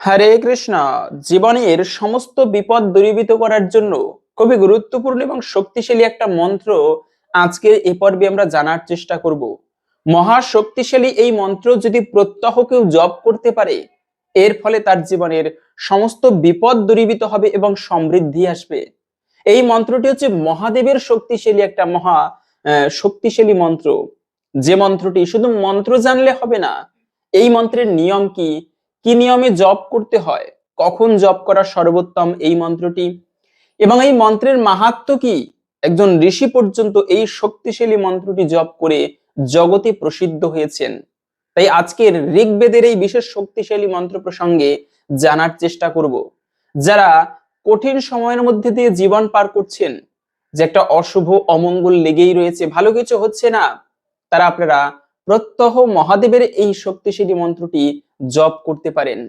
হরে কৃষ্ণ, জীবনের সমস্ত বিপদ দূরীভূত করার জন্য খুবই গুরুত্বপূর্ণ এবং শক্তিশালী একটা মন্ত্র আজকের এই পর্বে আমরা জানার চেষ্টা করব। মহা শক্তিশালী এই মন্ত্র যদি প্রত্যহ কেউ জপ করতে পারে, এর ফলে তার জীবনের সমস্ত বিপদ দূরীভূত হবে এবং সমৃদ্ধি আসবে। এই মন্ত্রটি হচ্ছে মহাদেবের শক্তিশালী একটা মহা শক্তিশালী মন্ত্র। যে মন্ত্রটি শুধু মন্ত্র জানলে হবে না, এই মন্ত্রের নিয়ম কি? কি নিয়মে জপ করতে হয়? কখন জপ করা সর্বোত্তম এই মন্ত্রটি? এবং এই মন্ত্রের মাহাত্ম কি? একজন ঋষি পর্যন্ত এই শক্তিশালী মন্ত্রটি জপ করে জগতে প্রসিদ্ধ হয়েছেন। তাই আজকের ঋগ্বেদের এই বিশেষ শক্তিশালী মন্ত্র প্রসঙ্গে জানার চেষ্টা করব। যারা কঠিন সময়ের মধ্যে দিয়ে জীবন পার করছেন, যে একটা অশুভ অমঙ্গল লেগেই রয়েছে, ভালো কিছু হচ্ছে না, তারা আপনারা প্রত্যহ মহাদেবের এই শক্তিশালী মন্ত্রটি জপ করতে পারেন।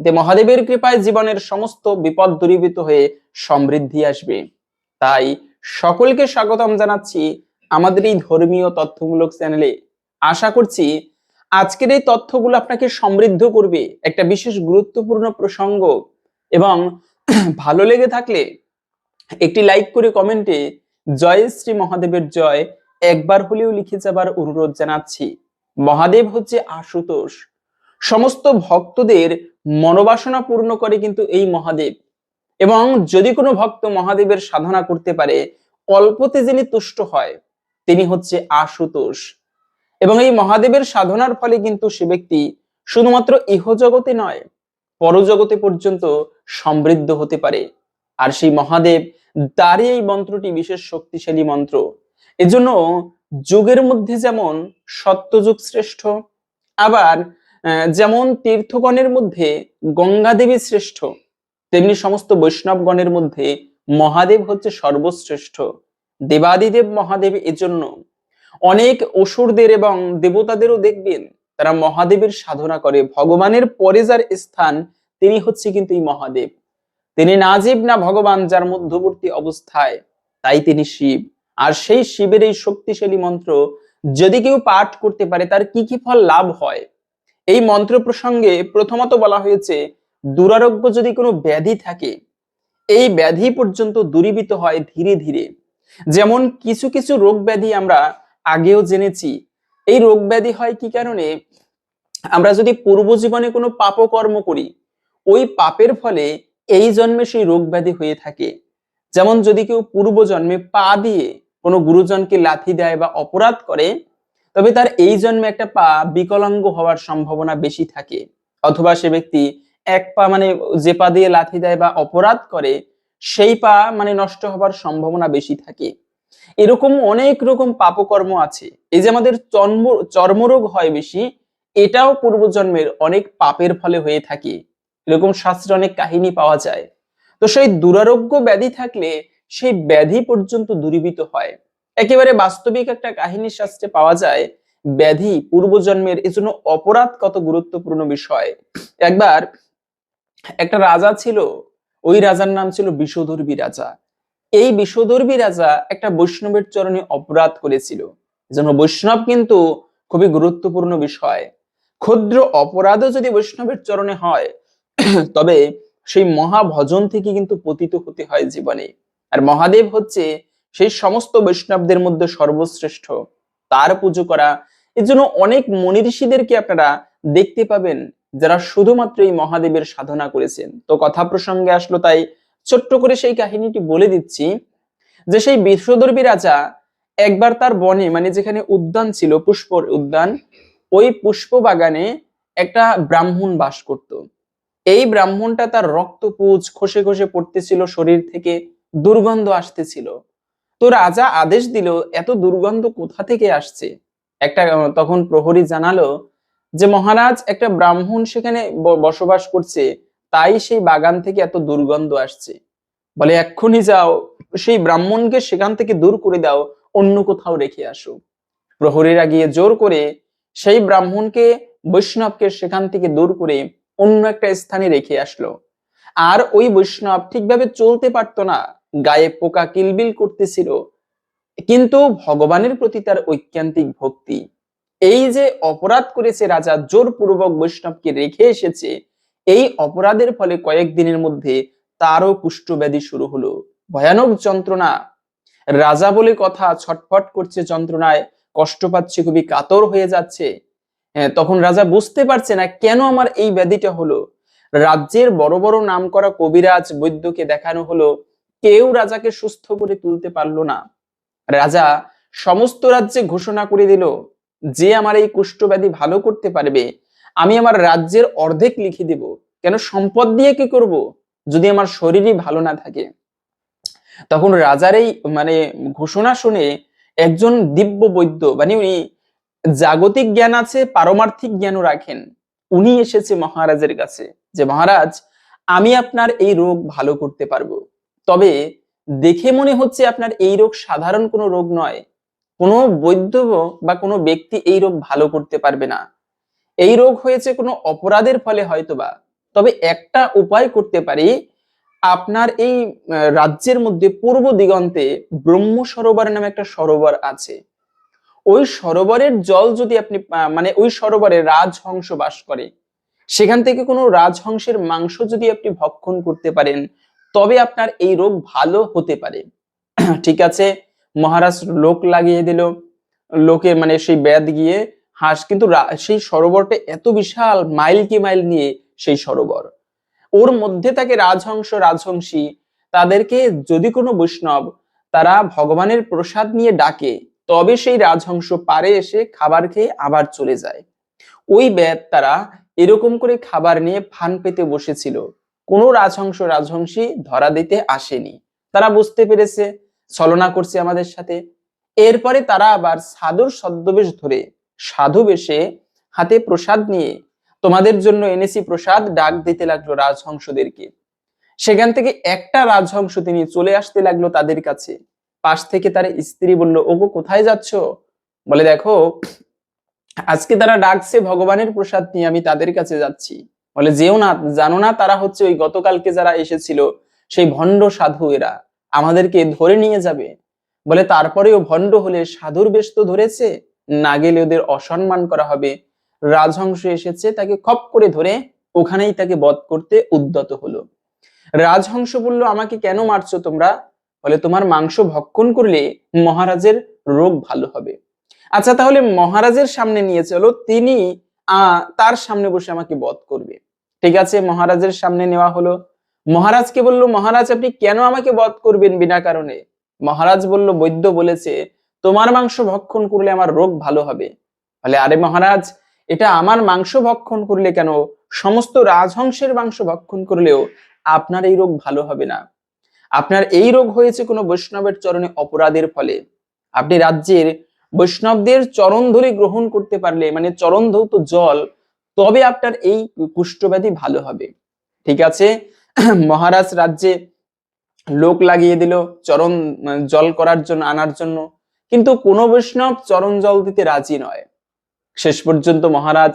এতে মহাদেবের কৃপায় জীবনের সমস্ত বিপদ দূরীভূত হয়ে সমৃদ্ধি আসবে। তাই সকলকে স্বাগতম জানাচ্ছি আমাদের এই ধর্মীয় তথ্যমূলক চ্যানেলে। আশা করছি আজকের এই তথ্যগুলো আপনাকে সমৃদ্ধ করবে, একটা বিশেষ গুরুত্বপূর্ণ প্রসঙ্গ এবং ভালো লেগে থাকলে একটি লাইক করে কমেন্টে জয় শ্রী মহাদেবের জয় একবার হলেও লিখে যাবার অনুরোধ জানাচ্ছি। মহাদেব হচ্ছে আশুতোষ। সমস্ত ভক্তদের মনোবাসনা পূর্ণ করে কিন্তু এই মহাদেব। এবং যদি কোনো ভক্ত মহাদেবের সাধনা করতে পারে, অল্পতে যিনি তুষ্ট হয়, তিনি হচ্ছে আশুতোষ। এবং এই মহাদেবের সাধনার ফলে কিন্তু সে ব্যক্তি শুধুমাত্র ইহজগতে নয়, পরজগতে পর্যন্ত সমৃদ্ধ হতে পারে। আর সেই মহাদেব তারই এই মন্ত্রটি বিশেষ শক্তিশালী মন্ত্র। এজন্য যুগের মধ্যে যেমন সত্যযুগ শ্রেষ্ঠ, আবার যেমন তীর্থগণের মধ্যে গঙ্গা দেবী শ্রেষ্ঠ, তেমনি সমস্ত বৈষ্ণবগণের মধ্যে মহাদেব হচ্ছে সর্বশ্রেষ্ঠ, দেবাদিদেব মহাদেব এজন্য। অনেক অসুরদের এবং দেবতাদেরও দেখবেন, তারা মহাদেবের সাধনা করে। ভগবানের পরে যার স্থান, তিনি হচ্ছে কিন্তু এই মহাদেব। তিনি নাজিব না ভগবান, যার মধ্যবর্তী অবস্থায়, তাই তিনি শিব। আর সেই শিবের এই শক্তিশালী মন্ত্র, যদি কেউ পাঠ করতে পারে, তার কি কি ফল লাভ হয়? এই মন্ত্র প্রসঙ্গে প্রথমত বলা হয়েছে, দুরারোগ্য যদি কোনো ব্যাধি থাকে, এই ব্যাধি পর্যন্ত দূরীভূত হয় ধীরে ধীরে। যেমন কিছু কিছু রোগ ব্যাধি আমরা আগেও জেনেছি। এই রোগ ব্যাধি হয় কি কারণে? আমরা যদি পূর্ব জীবনে কোনো পাপকর্ম করি, ওই পাপের ফলে এই জন্মে সেই রোগ ব্যাধি হয়ে থাকে। যেমন যদি কেউ পূর্ব জন্মে পা দিয়ে কোনো গুরুজনকে লাথি দেয় বা অপরাধ করে, তবে তার এই জন্মে একটা পা বিকলাঙ্গ হওয়ার সম্ভাবনা বেশি থাকে। অথবা সে ব্যক্তি এক পা মানে যে পা দিয়ে লাথি দেয় বা অপরাধ করে, সেই পা মানে নষ্ট হবার সম্ভাবনা বেশি থাকে। এরকম অনেক রকম পাপকর্ম আছে। এই যে আমাদের চর্ম, চর্মরোগ হয় বেশি, এটাও পূর্বজন্মের অনেক পাপের ফলে হয়ে থাকে। এরকম শাস্ত্রে অনেক কাহিনী পাওয়া যায়। তো সেই দুরারোগ্য ব্যাধি থাকলে সেই ব্যাধি পর্যন্ত দূরীভূত হয়। একেবারে বাস্তবিক একটা কাহিনী শাস্ত্রে পাওয়া যায়, ব্যাধি পূর্বজন্মের এজন্য অপরাধ কত গুরুত্বপূর্ণ বিষয়। একবার একটা রাজা ছিল, ওই রাজার নাম ছিল বিষধর্বী রাজা। এই বিষধর্বী রাজা একটা বৈষ্ণবের চরণে অপরাধ করেছিল। এজন্য বৈষ্ণব কিন্তু খুবই গুরুত্বপূর্ণ বিষয়। ক্ষুদ্র অপরাধও যদি বৈষ্ণবের চরণে হয়, তবে সেই মহাভজন থেকে কিন্তু পতিত হতে হয় জীবনে। আর মহাদেব হচ্ছে সেই সমস্ত বৈষ্ণবদের মধ্যে সর্বশ্রেষ্ঠ। তার পুজো করা, এর জন্য অনেক মনি ঋষিদেরকে আপনারা দেখতে পাবেন, যারা শুধুমাত্র এই মহাদেবের সাধনা করেছেন। তো কথা প্রসঙ্গে আসলো তাই ছোট্ট করে সেই কাহিনীটি বলে দিচ্ছি, যে সেই বিশ্বদর্বী রাজা একবার তার বনে মানে যেখানে উদ্যান ছিল পুষ্প উদ্যান, ওই পুষ্প বাগানে একটা ব্রাহ্মণ বাস করত। এই ব্রাহ্মণটা তার রক্তপুজ খসে খসে পড়তেছিল, শরীর থেকে দুর্গন্ধ আসতেছিল। তো রাজা আদেশ দিল, এত দুর্গন্ধ কোথা থেকে আসছে? একটা, তখন প্রহরী জানালো যে, মহারাজ, একটা ব্রাহ্মণ সেখানে বসবাস করছে, তাই সেই বাগান থেকে এত দুর্গন্ধ আসছে। বলে, এক্ষুনি যাও, সেই ব্রাহ্মণকে সেখান থেকে দূর করে দাও, অন্য কোথাও রেখে আসো। প্রহরীরা গিয়ে জোর করে সেই ব্রাহ্মণকে, বৈষ্ণবকে সেখান থেকে দূর করে অন্য একটা স্থানে রেখে আসলো। আর ওই বৈষ্ণব ঠিকভাবে চলতে পারতো না। গায়ে পোকা কিলবিল করতেছিল। কিন্তু ভগবানের প্রতি তার ঐক্যান্তিক ভক্তি। এই যে অপরাধ করেছে রাজা জোরপূর্বক বৈষ্ণবকে রেখে এসেছে, এই অপরাধের ফলে কয়েকদিনের মধ্যে তারও কুষ্ঠব্যাধি শুরু হলো। ভয়ানক যন্ত্রণা। রাজা বলে কথা ছটফট করছে যন্ত্রণায়। কষ্ট পাচ্ছে, খুবই কাতর হয়ে যাচ্ছে। তখন রাজা বুঝতে পারছে না কেন আমার এই ব্যাধিটা হলো। রাজ্যের বড় বড় নাম করা কবিরাজ বৈদ্যকে দেখানো হলো, কেউ রাজাকে সুস্থ করে তুলতে পারল না। রাজা সমস্ত রাজ্যে ঘোষণা করে দিল, যে আমার এই কুষ্ঠব্যাধি ভালো করতে পারবে, আমি আমার রাজ্যের অর্ধেক লিখে দেব। কেন সম্পদ দিয়ে কি করব? যদি আমার শরীরই ভালো না থাকে। তখন রাজার এই মানে ঘোষণা শুনে একজন দিব্য বৈদ্য মানে উনি জাগতিক জ্ঞান আছে, পারমার্থিক জ্ঞানও রাখেন। উনি এসেছে মহারাজের কাছে যে, মহারাজ, আমি আপনার এই রোগ ভালো করতে পারব। তবে দেখে মনে হচ্ছে আপনার এই রোগ সাধারণ কোনো রোগ নয়। কোনো বৈদ্য বা কোনো ব্যক্তি এই রোগ ভালো করতে পারবে না। এই রোগ হয়েছে কোনো অপরাধের ফলে হয়তোবা। তবে একটা উপায় করতে পারি, আপনার এই রাজ্যের মধ্যে পূর্ব দিগন্তে ব্রহ্ম সরোবর নামে একটা সরোবর আছে। ওই সরোবরের জল যদি আপনি মানে ওই সরোবরে রাজহংস বাস করে, সেখান থেকে কোনো রাজহংসের মাংস যদি আপনি ভক্ষণ করতে পারেন, তবে আপনার এই রোগ ভালো হতে পারে। ঠিক আছে? মহারাজ লোক লাগিয়ে দিল। লোকে মানে সেই ব্যাদ গিয়ে হাঁস, কিন্তু সেই সরোবরটা এত বিশাল, মাইল কি মাইল নিয়ে সেই সরোবর। ওর মধ্যে থাকে রাজহংস, রাজহংসী। তাদেরকে যদি কোনো বৈষ্ণব তারা ভগবানের প্রসাদ নিয়ে ডাকে তবে সেই রাজহংস পারে এসে খাবার খেয়ে আবার চলে যায়। ওই ব্যাদ তারা এরকম করে খাবার নিয়ে ফান পেতে বসেছিল। কোনো রাজহংস রাজহংসী ধরা দিতে আসেনি। তারা বুঝতে পেরেছে, ছলনা করছে আমাদের সাথে। এরপরে তারা আবার সাধুর ছদ্মবেশ ধরে, সাধু বেশে হাতে প্রসাদ নিয়ে, তোমাদের জন্য এনেছি প্রসাদ, ডাক দিতে লাগল রাজহংসদেরকে। সেখান থেকে একটা রাজহংস তিনি চলে আসতে লাগল তাদের কাছে। পাশ থেকে তার স্ত্রী বলল, ওগো, কোথায় যাচ্ছ? বলে, দেখো, আজকে তারা ডাকছে ভগবানের প্রসাদ নিয়ে, আমি তাদের কাছে যাচ্ছি। বলে, যেও না, জানো না তারা হচ্ছে ওই গতকালকে যারা এসেছিল, সেই ভণ্ড সাধু এরা। আমাদেরকে ধরে নিয়ে যাবে। বলে, তারপরেও ভণ্ড হলে সাধুর বেশ তো ধরেছে, না গেলে ওদের অসম্মান করা হবে। রাজহংস এসেছে তাকে খপ করে ধরে, ওখানেই তাকে বধ করতে উদ্যত হলো। রাজহংস বলল, আমাকে কেন মারছো তোমরা? বলে তোমার মাংস ভক্ষণ করলে মহারাজের রোগ ভালো হবে। আচ্ছা তাহলে মহারাজের সামনে নিয়ে চলো, তিনি তার সামনে বসে আমাকে বধ করবে। ঠিক আছে, মহারাজের সামনে নেওয়া হলো। মহারাজকে বলল, মহারাজ, আপনি কেন আমাকে বধ করবেন বিনা কারণে? মহারাজ বলল, বৈদ্য বলেছে, তোমার মাংস ভক্ষণ করলে আমার রোগ ভালো হবে। বলে, আরে মহারাজ, এটা আমার মাংস ভক্ষণ করলে কেন? সমস্ত রাজহংসের মাংস ভক্ষণ করলেও আপনার এই রোগ ভালো হবে না। আপনার এই রোগ হয়েছে কোনো বৈষ্ণবের চরণে অপরাধের ফলে। আপনি রাজ্যের বৈষ্ণবদের চরণ ধরে গ্রহণ করতে পারলে মানে চরণ ধৌত জল, তবে আপনার এই কুষ্ঠব্যাধি ভালো হবে। ঠিক আছে? মহারাজ রাজ্যে লোক লাগিয়ে দিল চরণ, জল করার জন্য, আনার জন্য। কিন্তু কোনো বৈষ্ণব চরণ জল দিতে রাজি নয়। শেষ পর্যন্ত মহারাজ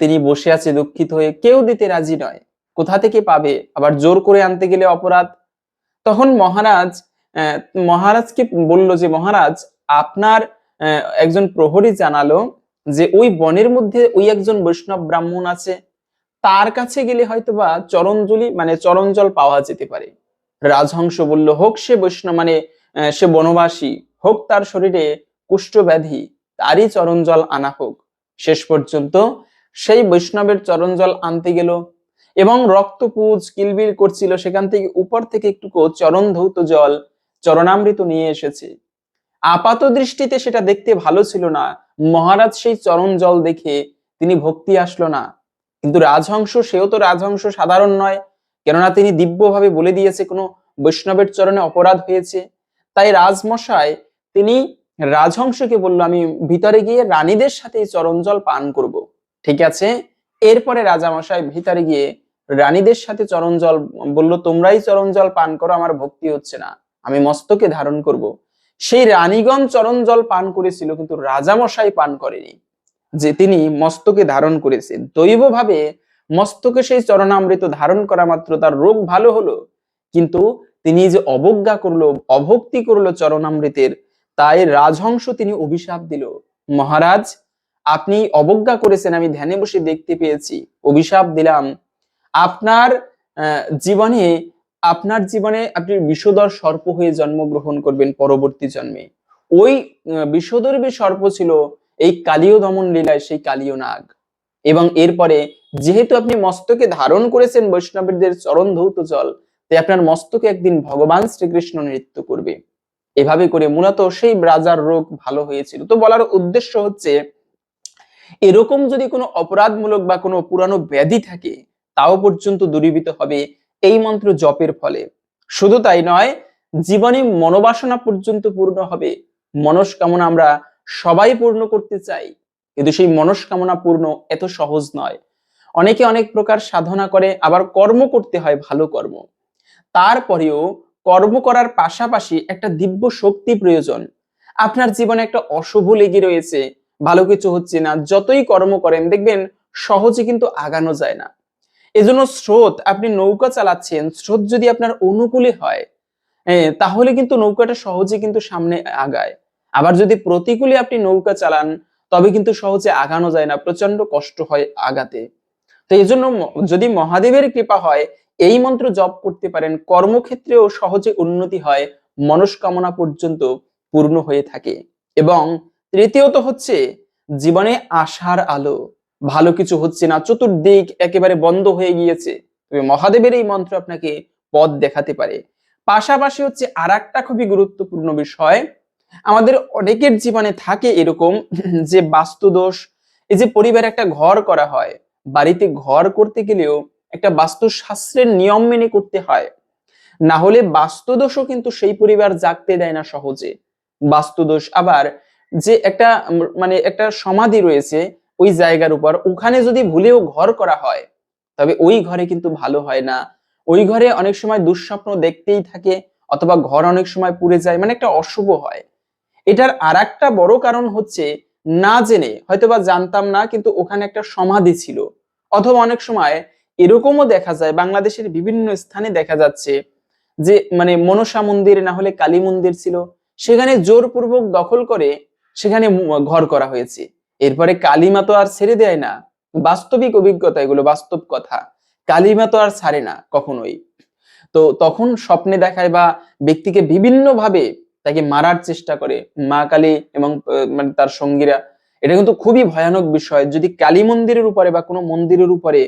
তিনি বসে আছে দুঃখিত হয়ে, কেউ দিতে রাজি নয়। কোথা থেকে পাবে? আবার জোর করে আনতে গেলে অপরাধ? তখন মহারাজ মহারাজকে বলল যে, মহারাজ, আপনার একজন প্রহরী জানালো যে, ওই বনের মধ্যে ওই একজন বৈষ্ণব ব্রাহ্মণ আছে। তার কাছে গেলে হয়তোবা চরণজলি মানে চরণজল পাওয়া যেতে পারে। রাজহংস বলল, হোক সে বৈষ্ণব মানে সে বনবাসী, হোক তার শরীরে কুষ্ঠব্যাধি, তারই চরণজল আনা হোক। শেষ পর্যন্ত সেই বৈষ্ণবের চরণজল আনতে গেল। এবং রক্তপুজ কিলবিল করছিল, সেখান থেকে উপর থেকে একটু চরণ ধৌত জল, চরণামৃত নিয়ে এসেছে। আপাত দৃষ্টিতে সেটা দেখতে ভালো ছিল না। মহারাজ সেই চরণ জল দেখে তিনি ভক্তি আসলো না। কিন্তু রাজহংস, সেও তো রাজহংস সাধারণ নয়। কেননা তিনি দিব্যভাবে বলে দিয়েছে, কোনো বৈষ্ণবের চরণে অপরাধ হয়েছে। তাই রাজমশাই, তিনি রাজহংসকে বলল, আমি ভিতরে গিয়ে রানীদের সাথে এই চরণ জল পান করব। ঠিক আছে? এরপরে রাজামশাই ভিতরে গিয়ে রানীদের সাথে চরণ জল বলল, তোমরাই চরণ জল পান করো, আমার ভক্তি হচ্ছে না। আমি মস্তকে ধারণ করব। সেই রানীগণ চরণ জল পান করেছিল, কিন্তু রাজামশাই পান করেনি, যে তিনি মস্তকে ধারণ করেছে দৈবভাবে মস্তকে সেই চরণামৃত ধারণ করা মাত্র তার রোগ ভালো হলো, কিন্তু তিনি যে অবজ্ঞা করল, অভক্তি করল চরণামৃতের, তাই রাজহংস তিনি অভিশাপ দিল। মহারাজ আপনি অবজ্ঞা করেছেন আমি ধ্যানে বসে দেখতে পেয়েছি। অভিশাপ দিলাম। আপনার জীবনে আপনার জীবনে আপনি বিষধর সর্প হয়ে জন্মগ্রহণ করবেন পরবর্তী জন্মে। ওই আহ, সর্প ছিল এই কালীয় দমন লীলায় সেই কালীয় নাগ। এবং এরপরে যেহেতু আপনি মস্তকে ধারণ করেছেন বৈষ্ণবদের চরণ ধৌত জল তাই আপনার মস্তকে একদিন ভগবান শ্রীকৃষ্ণ নৃত্য করবে। এভাবে করে মূলত সেই রাজার রোগ ভালো হয়েছিল। তো বলার উদ্দেশ্য হচ্ছে এরকম যদি কোনো অপরাধমূলক বা কোনো পুরানো ব্যাধি থাকে, তাও পর্যন্ত দূরীভূত হবে এই মন্ত্র জপের ফলে। শুধু তাই নয়, জীবনে মনোবাসনা পর্যন্ত পূর্ণ হবে। মনস্কামনা আমরা সবাই পূর্ণ করতে চাই। কিন্তু সেই মনস্কামনা পূর্ণ এত সহজ নয়। অনেকে অনেক প্রকার সাধনা করে, আবার কর্ম করতে হয় ভালো কর্ম। তারপরেও কর্ম করার পাশাপাশি একটা দিব্য শক্তি প্রয়োজন। আপনার জীবনে একটা অশুভ লেগে রয়েছে। ভালো কিছু হচ্ছে না, যতই কর্ম করেন, দেখবেন সহজে কিন্তু আগানো যায় না। এজন্য স্রোত, আপনি নৌকা চালাচ্ছেন, স্রোত যদি আপনার অনুকূলে হয় তাহলে কিন্তু নৌকাটা সহজে কিন্তু সামনে আগায়। আবার যদি প্রতিকূলে আপনি নৌকা চালান, তবে কিন্তু সহজে আগানো যায় না প্রচণ্ড কষ্ট হয় আগাতে। তো এই জন্য যদি মহাদেবের কৃপা হয়, এই মন্ত্র জপ করতে পারেন, কর্মক্ষেত্রেও সহজে উন্নতি হয়, মনস্কামনা পর্যন্ত পূর্ণ হয়ে থাকে। এবং তৃতীয়ত হচ্ছে জীবনে আশার আলো। ভালো কিছু হচ্ছে না, চতুর্দিক একেবারে বন্ধ হয়ে গিয়েছে। তবে মহাদেবের এই মন্ত্র আপনাকে পথ দেখাতে পারে। পাশাপাশি হচ্ছে আর একটা খুবই গুরুত্বপূর্ণ বিষয়, আমাদের অনেকের জীবনে থাকে এরকম যে বাস্তুদোষ, এই যে পরিবারে একটা ঘর করা হয়, বাড়িতে ঘর করতে গেলেও একটা বাস্তুশাস্ত্রের নিয়ম মেনে করতে হয়। না হলে বাস্তুদোষও কিন্তু সেই পরিবার জাগতে দেয় না সহজে। বাস্তুদোষ আবার যে একটা মানে একটা সমাধি রয়েছে ওই জায়গার উপর, ওখানে যদি ভুলেও ঘর করা হয়, তবে ওই ঘরে কিন্তু ভালো হয় না। ওই ঘরে অনেক সময় দুঃস্বপ্ন দেখতেই থাকে, অথবা ঘর অনেক সময় পুড়ে যায় মানে একটা অশুভ হয়। এটার আর একটা বড় কারণ হচ্ছে, না জেনে, হয়তোবা জানতাম না, কিন্তু ওখানে একটা সমাধি ছিল। অথবা অনেক সময় এরকমও দেখা যায়, বাংলাদেশের বিভিন্ন স্থানে দেখা যাচ্ছে যে মানে মনসা মন্দির না হলে কালী মন্দির ছিল, সেখানে জোরপূর্বক দখল করে সেখানে ঘর করা হয়েছে। এরপরে কালীমা তো আর ছেড়ে দেয় না। বাস্তবিক অভিজ্ঞতা, এগুলো বাস্তব কথা। কালীমা তো আর ছাড়ে না কখনোই। তো তখন স্বপ্নে দেখায় বা ব্যক্তিকে বিভিন্ন ভাবে তাকে মারার চেষ্টা করে, মা কালী এবং মানে তার সঙ্গীরা। এটা কিন্তু খুবই ভয়ানক বিষয়। যদি কালী মন্দিরের উপরে বা কোনো মন্দিরের উপরে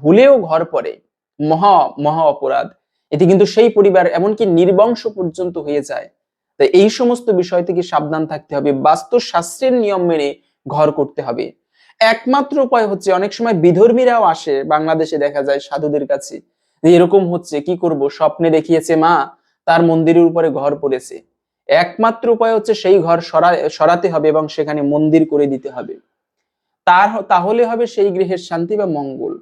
ভুলেও ঘর পড়ে, মহা মহা অপরাধ। এতে কিন্তু সেই পরিবার এমনকি নির্বংশ পর্যন্ত হয়ে যায়। তাই এই সমস্ত বিষয় থেকে সাবধান থাকতে হবে বাস্তু শাস্ত্রের নিয়ম মেনে ঘর করতে হবে। একমাত্র উপায় হচ্ছে, অনেক সময় বিধর্মীরাও আসে, বাংলাদেশে দেখা যায় সাধুদের কাছে এরকম হচ্ছে, কি করব? স্বপ্নে দেখিয়েছে মা, তার মন্দিরের উপরে ঘর পড়েছে। একমাত্র উপায় হচ্ছে, সেই ঘর সরা, সরাতে হবে এবং সেখানে মন্দির করে দিতে হবে। তার তাহলে হবে সেই গৃহের শান্তি বা মঙ্গল।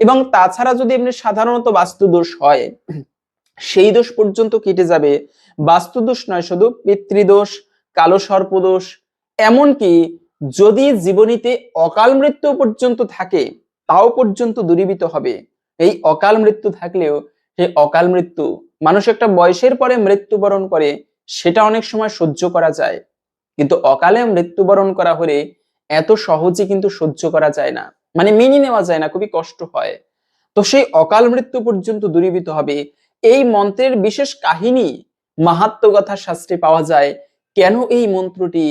এবং তাছাড়া যদি এমনি সাধারণত বাস্তু দোষ হয় সেই দোষ পর্যন্ত কেটে যাবে। বাস্তু দোষ নয় শুধু, পিতৃদোষ, কালো সর্পদোষ। এমনকি যদি জীবনীতে অকাল মৃত্যু পর্যন্ত থাকে, তাও পর্যন্ত দূরীভূত হবে। এই অকাল মৃত্যু থাকলেও সেই অকাল মৃত্যু মানুষ একটা বয়সের পরে মৃত্যুবরণ করে, সেটা অনেক সময় সহ্য করা যায়। কিন্তু অকালে মৃত্যুবরণ করা হলে এত সহজে কিন্তু সহ্য করা যায় না। মানে মেনে নেওয়া যায় না, খুবই কষ্ট হয়। তো সেই অকাল মৃত্যু পর্যন্ত দূরীভূত হবে। এই মন্ত্রের বিশেষ কাহিনী মাহাত্মকথা শাস্ত্রে পাওয়া যায়। কেন এই মন্ত্রটি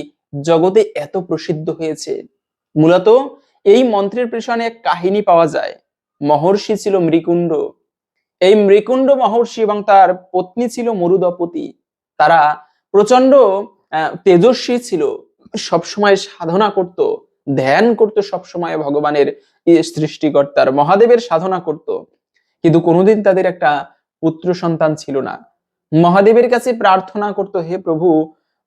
জগতে এত প্রসিদ্ধ হয়েছে? মূলত এই মন্ত্রের পেছনে এক কাহিনী পাওয়া যায়। মহর্ষি ছিল মৃকুণ্ড। এই মৃকুণ্ড মহর্ষি এবং তার পত্নী ছিল মরুদপতি। তারা প্রচণ্ড তেজস্বী ছিল। সবসময় সাধনা করত, ধ্যান করত সবসময় ভগবানের সৃষ্টিকর্তার, মহাদেবের সাধনা করত। কিন্তু কোনোদিন তাদের একটা পুত্র সন্তান ছিল না। মহাদেবের কাছে প্রার্থনা করত, হে প্রভু,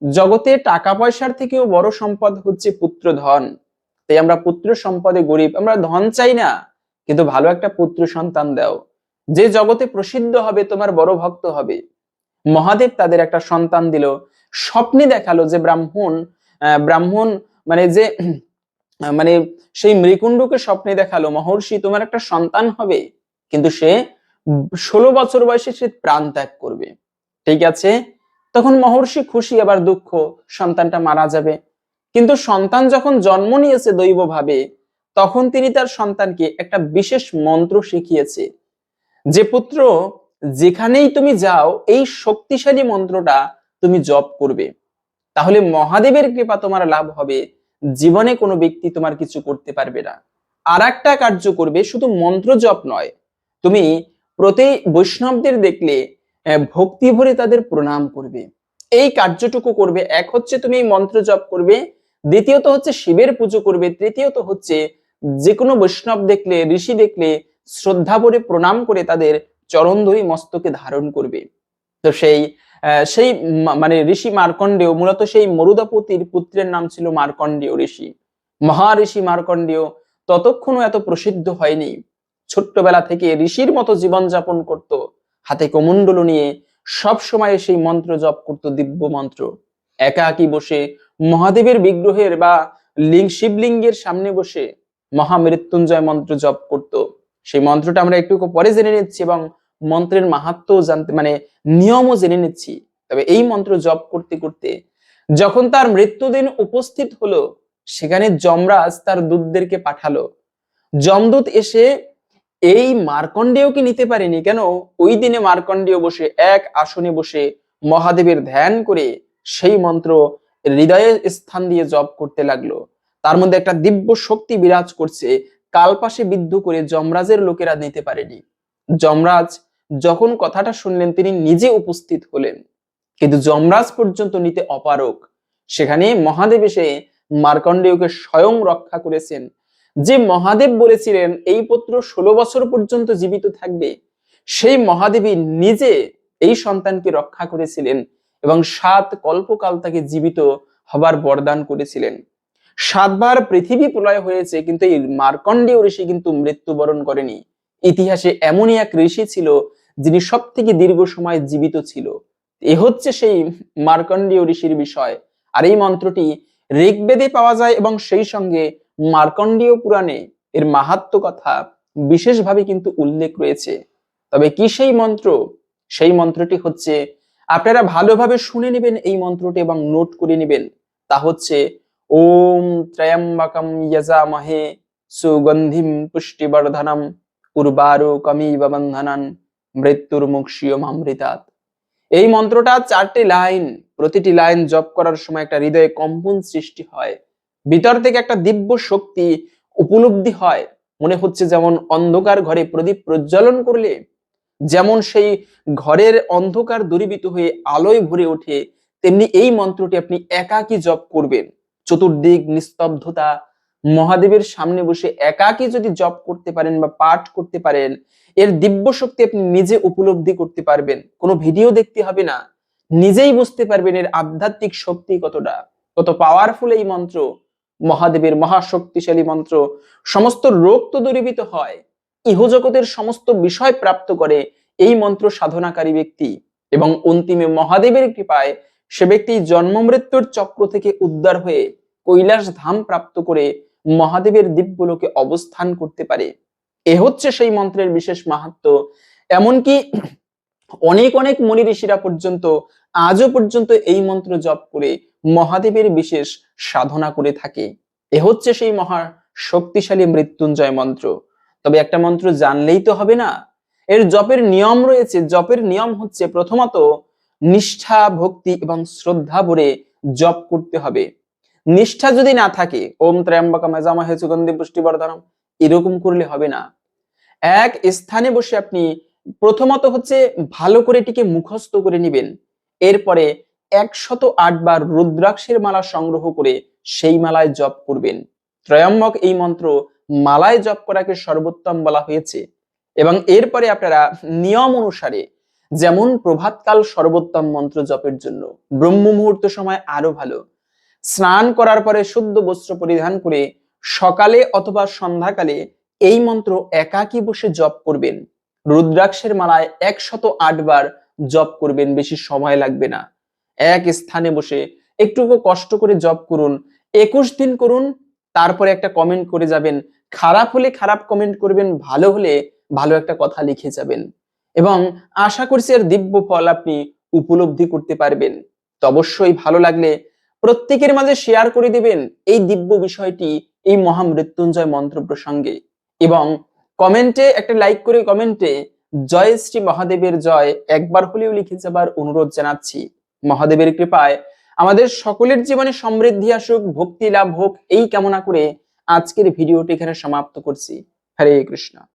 জগতে টাকা পয়সার থেকেও বড় সম্পদ হচ্ছে পুত্র ধন তাই আমরা পুত্র সম্পদে গরিব, আমরা ধন চাই না, কিন্তু ভালো একটা পুত্র সন্তান দাও। যে জগতে প্রসিদ্ধ হবে, তোমার বড় ভক্ত হবে। মহাদেব তাদের একটা সন্তান দিল। স্বপ্নে দেখাল যে ব্রাহ্মণ ব্রাহ্মণ মানে যে মানে সেই মৃকুণ্ডকে স্বপ্নে দেখাল, মহর্ষি, তোমার একটা সন্তান হবে। কিন্তু সে ষোলো বছর বয়সে সে প্রাণ ত্যাগ করবে। ঠিক আছে? তখন মহর্ষি খুশি, আবার দুঃখ, সন্তানটা মারা যাবে। কিন্তু সন্তান যখন জন্ম নিয়েছে দৈব ভাবে তখন তিনি তার সন্তানকে একটা বিশেষ মন্ত্র শিখিয়েছে। যে, পুত্র, যেখানেই তুমি যাও, এই শক্তিশালী মন্ত্রটা তুমি জপ করবে। তাহলে মহাদেবের কৃপা তোমার লাভ হবে। জীবনে কোনো ব্যক্তি তোমার কিছু করতে পারবে না। আর একটা কার্য করবে, শুধু মন্ত্র জপ নয়। তুমি প্রতি বৈষ্ণবদের দেখলে ভক্তি ভরে তাদের প্রণাম করবে। এই কার্যটুকু করবে। এক হচ্ছে তুমি মন্ত্র জপ করবে, দ্বিতীয়ত হচ্ছে শিবের পুজো করবে, তৃতীয়ত হচ্ছে যে কোনো বৈষ্ণব দেখলে, ঋষি দেখলে, শ্রদ্ধা ভরে প্রণাম করে তাদের চরণ ধরি মস্তকে ধারণ করবে। তো সেই সেই মানে ঋষি মার্কণ্ডেয়, মূলত সেই মরুদাপতির পুত্রের নাম ছিল মার্কণ্ডেয় ঋষি। মহাঋষি মার্কণ্ডেয় ততক্ষণও এত প্রসিদ্ধ হয়নি। ছোট্টবেলা থেকে ঋষির মতো জীবনযাপন করত, হাতে কমণ্ডল নিয়ে সব সময় সেই মন্ত্র জপ করত দিব্য মন্ত্র। একাকী বসে মহাদেবের বিগ্রহের বা লিঙ্গ শিবলিঙ্গের সামনে বসে মহামৃত্যুঞ্জয় মন্ত্র জপ করত। সেই মন্ত্রটা আমরা একটু পরে জেনে নিচ্ছি এবং মন্ত্রের মাহাত্ম জানতে মানে নিয়মও জেনে নিচ্ছি। তবে এই মন্ত্র জপ করতে করতে যখন তার মৃত্যুদিন উপস্থিত হলো, সেখানে যমরাজ তার দূতদেরকে পাঠালো। যমদূত এসে এই মার্কণ্ডেয়কে নিতে পারেনি? কেন? ওই দিনে মার্কণ্ডেয় বসে এক আসনে বসে মহাদেবের ধ্যান করে সেই মন্ত্র হৃদয়ে স্থান দিয়ে জপ করতে লাগল। তার মধ্যে একটা দিব্য শক্তি বিরাজ করছে। কালপাশে বিদ্ধ করে যমরাজের লোকেরা নিতে পারেনি। যমরাজ যখন কথাটা শুনলেন, তিনি নিজে উপস্থিত হলেন। কিন্তু যমরাজ পর্যন্ত নিতে অপারক সেখানে মহাদেব এসে মার্কণ্ডেয়কে স্বয়ং রক্ষা করেছেন। যে মহাদেব বলেছিলেন, এই পুত্র ষোলো বছর পর্যন্ত জীবিত থাকবে। সেই মহাদেবী নিজে এই সন্তানকে রক্ষা করেছিলেন এবং সাত কল্পকাল তাকে জীবিত হবার বরদান করেছিলেন। সাতবার পৃথিবী প্রলয় হয়েছে, কিন্তু এই মার্কণ্ডেয় ঋষি কিন্তু মৃত্যুবরণ করেনি। ইতিহাসে এমনই এক ঋষি ছিল, যিনি সব থেকে দীর্ঘ সময় জীবিত ছিল। এ হচ্ছে সেই মার্কণ্ডীয় ঋষির বিষয়। আর এই মন্ত্রটি ঋগ্বেদে পাওয়া যায় এবং সেই সঙ্গে মার্কণ্ডেয় পুরাণে এর মাহাত্ম কথা বিশেষভাবে কিন্তু উল্লেখ রয়েছে। তবে কি সেই মন্ত্র? সেই মন্ত্রটি হচ্ছে, আপনারা ভালোভাবে শুনে নেবেন এই মন্ত্রটি এবং নোট করে নেবেন। তা হচ্ছে, ওম ত্রয়ম্বকম যজামহে সুগন্ধিম পুষ্টিবর্ধনম উর্বারু কমিব বন্ধনান মৃত্যুর মুক্ষিয়ম অমৃতাৎ। এই মন্ত্রটা চারটি লাইন, প্রতিটি লাইন জপ করার সময় একটা হৃদয়ে কম্পন সৃষ্টি হয়। ভিতর থেকে একটা দিব্য শক্তি উপলব্ধি হয়। মনে হচ্ছে যেমন অন্ধকার ঘরে প্রদীপ প্রজ্বলন করলে, যেমন সেই ঘরের অন্ধকার দূরীভূত হয়ে আলোয় ভরে ওঠে, তেমনি এই মন্ত্রটি আপনি একাকী জপ করবেন। চতুর্দিক নিস্তব্ধতা, মহাদেবের সামনে বসে একাকী যদি জপ করতে পারেন বা পাঠ করতে পারেন, এর দিব্য শক্তি আপনি নিজে উপলব্ধি করতে পারবেন। কোনো ভিডিও দেখতে হবে না। নিজেই বুঝতে পারবেন এর আধ্যাত্মিক শক্তি কতটা। কত পাওয়ারফুল এই মন্ত্র। মহাদেবের মহাশক্তিশালী মন্ত্র, সমস্ত রোগ তো দূরীভূত হয়। ইহজগতের সমস্ত বিষয় প্রাপ্ত করে এই মন্ত্র সাধনাকারী ব্যক্তি এবং অন্তিমে মহাদেবের কৃপায় সে ব্যক্তি জন্ম মৃত্যুর চক্র থেকে উদ্ধার হয়ে কৈলাস ধাম প্রাপ্ত করে মহাদেবের দ্বীপগুলোকে অবস্থান করতে পারে। এ হচ্ছে সেই মন্ত্রের বিশেষ মাহাত্ম। এমনকি অনেক অনেক মনি ঋষিরা পর্যন্ত, আজও পর্যন্ত এই মন্ত্র জপ করে মহাদেবের বিশেষ সাধনা করে থাকে। এ হচ্ছে সেই মহা শক্তিশালী মৃত্যুঞ্জয় মন্ত্র। তবে একটা মন্ত্র জানলেই তো হবে না। এর জপের নিয়ম রয়েছে। জপের নিয়ম হচ্ছে প্রথমত নিষ্ঠা, ভক্তি এবং শ্রদ্ধা ভরে জপ করতে হবে। নিষ্ঠা যদি না থাকে, ওম ত্র্যম্বকম যজামহে সুগন্ধি পুষ্টিবর্ধনম, এরকম করলে হবে না। এক স্থানে বসে আপনি প্রথমত হচ্ছে ভালো করে এটিকে মুখস্থ করে নেবেন। এরপরে একশত আট বার রুদ্রাক্ষের মালা সংগ্রহ করে সেই মালায় জপ করবেন। ত্রয়ম্বক এই মন্ত্র মালায় জপ করাকে সর্বোত্তম বলা হয়েছে এবং এরপরে আপনারা নিয়ম অনুসারে যেমন প্রভাতকাল সর্বোত্তম মন্ত্র জপের জন্য ব্রহ্ম মুহূর্ত সময় আরও ভালো। স্নান করার পরে শুদ্ধ বস্ত্র পরিধান করে সকালে অথবা সন্ধ্যাকালে এই মন্ত্র একাকী বসে জপ করবেন। রুদ্রাক্ষের মালায় একশত আট বার জপ করবেন, বেশি সময় লাগবে না। এক স্থানে বসে একটুকু কষ্ট করে জপ করুন, একুশ দিন করুন, তারপরে একটা কমেন্ট করে যাবেন, খারাপ হলে খারাপ কমেন্ট করবেন, ভালো হলে ভালো একটা কথা লিখে যাবেন। এবং আশা করছি এর দিব্য ফল আপনি উপলব্ধি করতে পারবেন। তো অবশ্যই ভালো লাগলে প্রত্যেকের মাঝে শেয়ার করে দিবেন এই দিব্য বিষয়টি, এই মহামৃত্যুঞ্জয় মন্ত্র প্রসঙ্গে। এবং কমেন্টে একটা লাইক করে কমেন্টে জয় শ্রী মহাদেবের জয় একবার হলেও লিখে যাবার অনুরোধ জানাচ্ছি। মহাদেবের কৃপায় আমাদের সকলের জীবনে সমৃদ্ধি আসুক, ভক্তি লাভ হোক, এই কামনা করে আজকের ভিডিওটি এখানে সমাপ্ত করছি। হরে কৃষ্ণ।